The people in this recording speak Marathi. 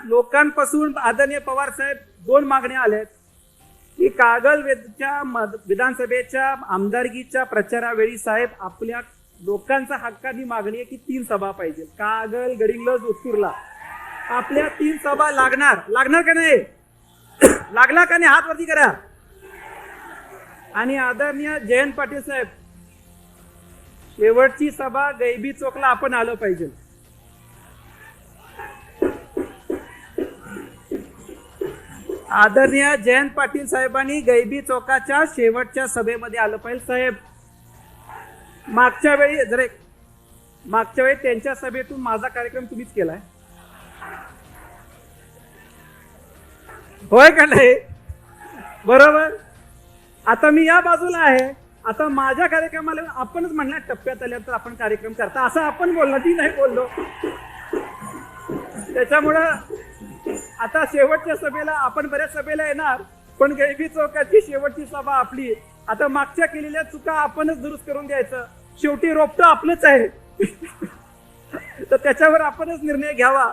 लोकांपासून आदरणीय पवार साहेब दोन मागण्या आल्या आहेत की कागल वेदच्या विधानसभेच्या आमदारकीच्या प्रचारावेळी साहेब आपल्या लोकांचा हक्कानी मागणी आहे की तीन सभा पाहिजे. कागल गडिंगलज उत्तूरला. आपल्या तीन सभा लागणार. लागणार का नाही? लागला का नाही? हात वरती करा. आणि आदरणीय जयंत पाटील साहेब शेवटची सभा गैबी चौकला आपण आलं पाहिजे. आदरणीय जयंत पाटील साहेबांनी गैबी चौकाच्या शेवटच्या सभेमध्ये आलं पाहिजे साहेब. मागच्या वेळी जर एक मागच्या वेळी त्यांच्या सभेतून माझा कार्यक्रम तुम्हीच केलाय. होय का नाही? बरोबर? आता मी या बाजूला आहे. आता माझ्या कार्यक्रमाला आपणच म्हणणार टप्प्यात आल्यानंतर आपण कार्यक्रम करता. असं आपण बोललो ती नाही बोललो. त्याच्यामुळं आता शेवटच्या सभेला आपण बऱ्याच सभेला येणार पण गैबी चौकाची शेवटची सभा आपली. आता मागच्या केलेल्या चुका आपणच दुरुस्त करून द्यायचं शेवटी रोपट आपलंच आहे. तर त्याच्यावर आपणच निर्णय घ्यावा.